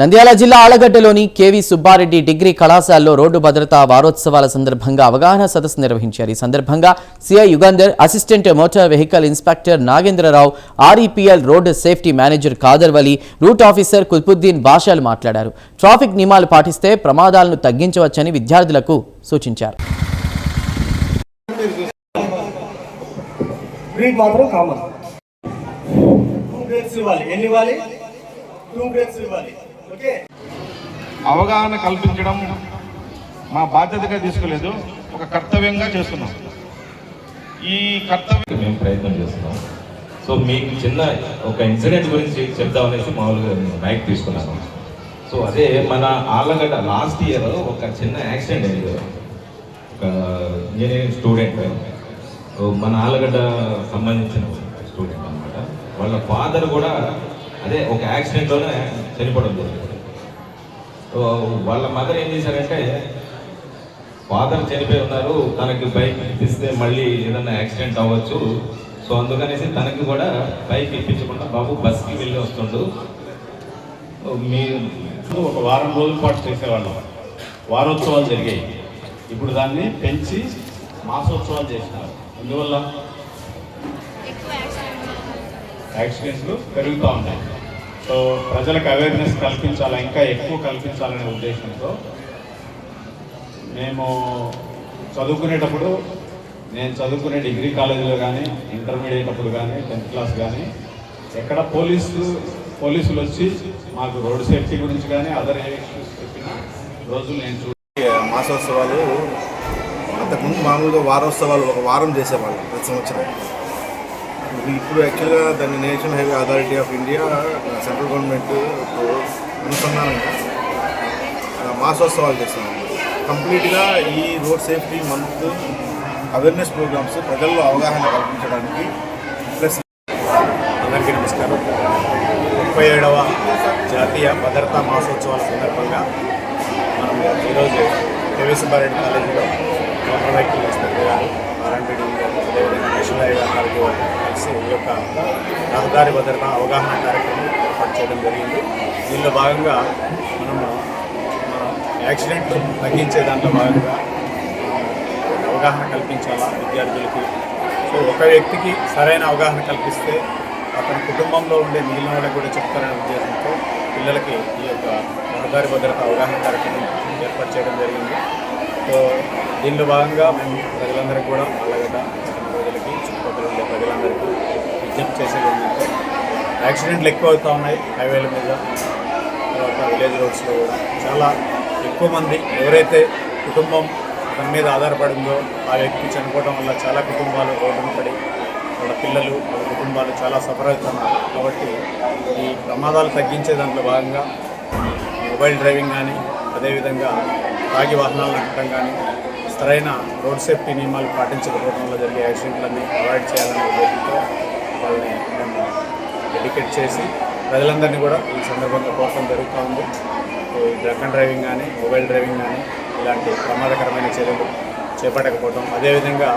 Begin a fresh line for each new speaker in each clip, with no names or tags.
నంద్యాల జిల్లా ఆలగడ్డలోని KV Subbareddy degree కళాశాలలో రోడ్డు భద్రతా వారోత్సవాల సందర్భంగా అవగాహన సదస్సు నిర్వహించారు. ఈ సందర్భంగా CI Yugandhar assistant motor vehicle inspector Nagendrarao REPL road safety manager Khadarvali route officer Kulpuddin బాషాలు మాట్లాడారు. ట్రాఫిక్ నియమాలు పాటిస్తే ప్రమాదాలను తగ్గించవచ్చని విద్యార్థులకు సూచించారు.
టూ ఇవ్వాలి. ఎన్ని ఇవ్వాలి? టూ ఇవ్వాలి.
అవగాహన కల్పించడం మా బాధ్యతగా తీసుకోలేదు ఒక కర్తవ్యంగా చేస్తున్నాం. ఈ కర్తవ్యం
మేము ప్రయత్నం చేస్తున్నాం. సో మీకు చిన్న ఒక ఇన్సిడెంట్ గురించి చెప్దామనేసి మామూలుగా మైక్ తీసుకున్నాను. సో అదే మన ఆళ్ళగడ్డ లాస్ట్ ఇయర్ ఒక చిన్న యాక్సిడెంట్ అయింది. ఒక ఇంజనీరింగ్ స్టూడెంట్ మన ఆళ్ళగడ్డ సంబంధించిన స్టూడెంట్ అనమాట వాళ్ళ ఫాదర్ కూడా అదే ఒక యాక్సిడెంట్లోనే చనిపోవడం జరిగింది. సో వాళ్ళ మదర్ ఏం చేశారంటే ఫాదర్ చనిపోయి ఉన్నారు తనకి బైక్ ఇప్పిస్తే మళ్ళీ ఏదైనా యాక్సిడెంట్ అవ్వచ్చు. సో అందుకనేసి తనకి కూడా బైక్ ఇప్పించకుండా బాబు బస్కి వెళ్ళి వస్తుండు. మీ
ఒక వారం రోజుల పాటు చేసేవాళ్ళం. వారోత్సవాలు జరిగాయి. ఇప్పుడు దాన్ని పెంచి మాసోత్సవాలు చేసినారు అందువల్ల యాక్సిడెంట్స్లు పెరుగుతూ ఉన్నాయి సో ప్రజలకు అవేర్నెస్ కల్పించాలా ఇంకా ఎక్కువ కల్పించాలనే ఉద్దేశంతో మేము చదువుకునేటప్పుడు నేను చదువుకునే డిగ్రీ కాలేజీలో కానీ ఇంటర్మీడియట్ అప్పుడు కానీ టెన్త్ క్లాస్ కానీ ఎక్కడ పోలీసు పోలీసులు వచ్చి మాకు రోడ్ సేఫ్టీ గురించి కానీ అదర్ ఏ ఇష్యూస్ చెప్పిన రోజులు నేను చూ
మాసోత్సవాలు అంతకుముందు మామూలుగా వారోత్సవాలు ఒక వారం చేసేవాళ్ళు ప్రతి సంవత్సరం. ఇప్పుడు యాక్చువల్గా దాన్ని national highway authority of India central government అనుసంధానంగా ఆ, మాసోత్సవాలు చేస్తున్నాం కంప్లీట్గా ఈ road safety month awareness programs ప్రజల్లో అవగాహన కల్పించడానికి ప్లస్
అందరికీ నమస్కారం. ముప్పై ఏడవ జాతీయ భద్రతా మాసోత్సవాల సందర్భంగా మనం ఈరోజు కేవీ సుబ్బారెడ్డి కాలేజీలో మోటార్ వెహికల్ ఇన్స్పెక్టర్ గారు ఆర్ఎంపీడీ అదేవిధంగా నేషనల్ హైవే అథారిటీ కలిసి ఈ యొక్క రహదారి భద్రత అవగాహన కార్యక్రమం ఏర్పాటు చేయడం జరిగింది దీనిలో భాగంగా మనము యాక్సిడెంట్లు తగ్గించే దాంట్లో భాగంగా అవగాహన కల్పించాలా విద్యార్థులకి? సో ఒక వ్యక్తికి సరైన అవగాహన కల్పిస్తే అతని కుటుంబంలో ఉండే మిగిలిన వాళ్ళకి కూడా చెప్తారనే ఉద్దేశంతో పిల్లలకి ఈ యొక్క రహదారి భద్రత అవగాహన కార్యక్రమం ఏర్పాటు చేయడం జరిగింది. సో దీనిలో భాగంగా మేము ప్రజలందరికీ కూడా అల్లగడ్డ ప్రజలకి చుట్టుపక్కల ఉండే ప్రజలందరికీ విజ్ఞప్తి చేసేది యాక్సిడెంట్లు ఎక్కువ అవుతూ ఉన్నాయి హైవేల మీద తర్వాత విలేజ్ రోడ్స్లో కూడా. చాలా ఎక్కువ మంది ఎవరైతే కుటుంబం తన మీద ఆధారపడిందో ఆ వ్యక్తి చనిపోవడం వల్ల చాలా కుటుంబాలు రోడ్డున పడి వాళ్ళ పిల్లలు వాళ్ళ కుటుంబాలు చాలా సఫర్ అవుతున్నారు. కాబట్టి ఈ ప్రమాదాలు తగ్గించే దాంట్లో భాగంగా మొబైల్ డ్రైవింగ్ కానీ అదేవిధంగా తాగి వాహనాలు నడపడం కానీ సరైన రోడ్ సేఫ్టీ నియమాలు పాటించకపోవడం వల్ల జరిగే యాక్సిడెంట్లన్నీ అవాయిడ్ చేయాలనే ఉద్దేశంతో వాళ్ళని మేము డెడికేట్ చేసి ప్రజలందరినీ కూడా ఈ సందర్భంగా కోసం జరుగుతూ ఉంది. డ్రగ్ అండ్ డ్రైవింగ్ కానీ మొబైల్ డ్రైవింగ్ కానీ ఇలాంటి ప్రమాదకరమైన చర్యలు చేపట్టకపోవడం అదేవిధంగా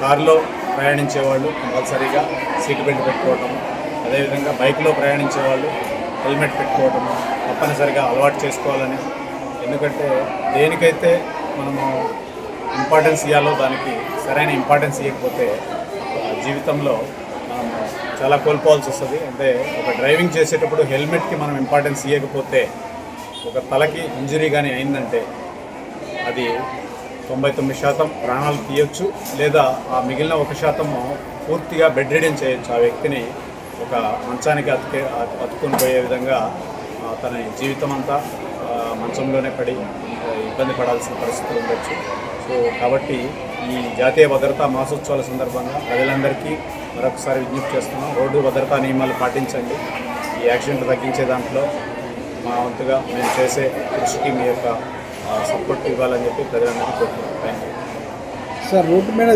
కారులో ప్రయాణించే వాళ్ళు కంపల్సరీగా సీట్ బెల్ట్ పెట్టుకోవటం అదేవిధంగా బైక్లో ప్రయాణించే వాళ్ళు హెల్మెట్ పెట్టుకోవటం తప్పనిసరిగా అలవాటు చేసుకోవాలని. ఎందుకంటే దేనికైతే మనము ఇంపార్టెన్స్ ఇవ్వాలో దానికి సరైన ఇంపార్టెన్స్ ఇవ్వకపోతే జీవితంలో చాలా కోల్పోవాల్సి వస్తుంది. అంటే ఒక డ్రైవింగ్ చేసేటప్పుడు హెల్మెట్కి మనం ఇంపార్టెన్స్ ఇవ్వకపోతే ఒక తలకి ఇంజరీ కానీ అయిందంటే అది తొంభై తొమ్మిది శాతం ప్రాణాలు తీయొచ్చు లేదా ఆ మిగిలిన ఒక శాతము పూర్తిగా బెడ్ రీడింగ్ చేయొచ్చు. ఆ వ్యక్తిని ఒక మంచానికి అతికే అతుకుని పోయే విధంగా తన జీవితం అంతా మంచంలోనే పడి ఇబ్బంది పడాల్సిన పరిస్థితులు ఉండొచ్చు. సో కాబట్టి ఈ జాతీయ భద్రతా మాసోత్సవాల సందర్భంగా ప్రజలందరికీ మరొకసారి విజ్ఞప్తి చేస్తున్నాం. రోడ్డు భద్రతా నియమాలు పాటించండి. ఈ యాక్సిడెంట్ తగ్గించే దాంట్లో మా వంతుగా మేము చేసే కృషికి మీ యొక్క సపోర్ట్ ఇవ్వాలని చెప్పి ప్రజలందరికీ కోరుతున్నాం. థ్యాంక్ యూ
సార్ రోడ్డు మీద